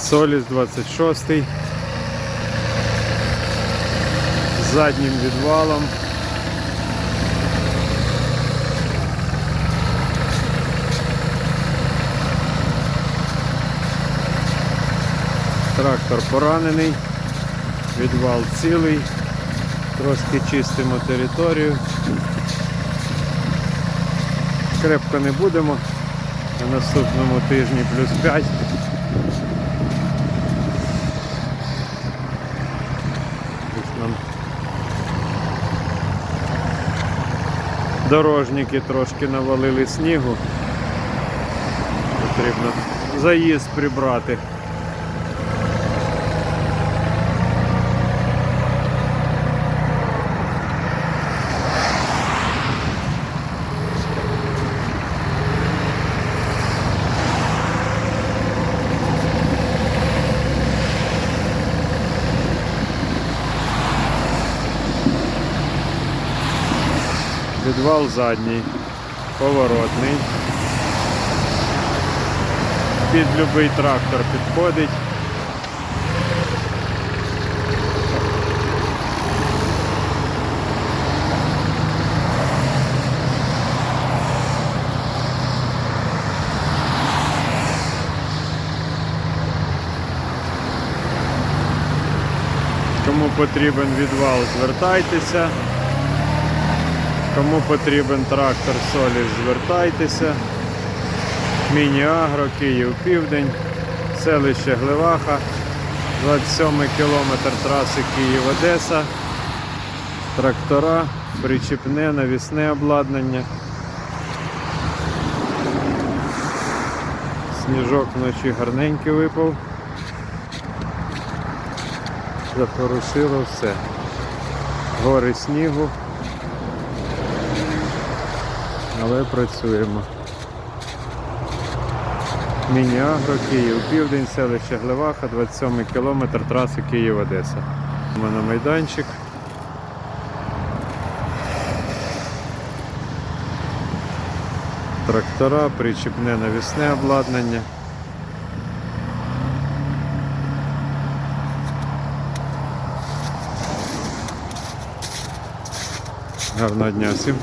Соліс 26 з заднім відвалом. Трактор поранений, відвал цілий, трошки чистимо територію. Крепко не будемо. На наступному тижні плюс 5. Дорожники трошки навалили снігу. Потрібно заїзд прибрати. Підвал задній, поворотний. Під будь-який трактор підходить. Кому потрібен відвал, звертайтеся. Кому потрібен трактор солі, звертайтеся. Міні-Агро, Київ Південь, селище Гливаха, 27 кілометр траси Київ-Одеса, трактора, причіпне, навісне обладнання. Сніжок вночі гарненький випав. Запорушило все. Гори снігу. Але працюємо. Міні-Агро, Київ, Південь, селище Глеваха, 27 кілометр траси Київ-Одеса. У мене майданчик. Трактора, причіпне навісне обладнання. Гарного дня всім.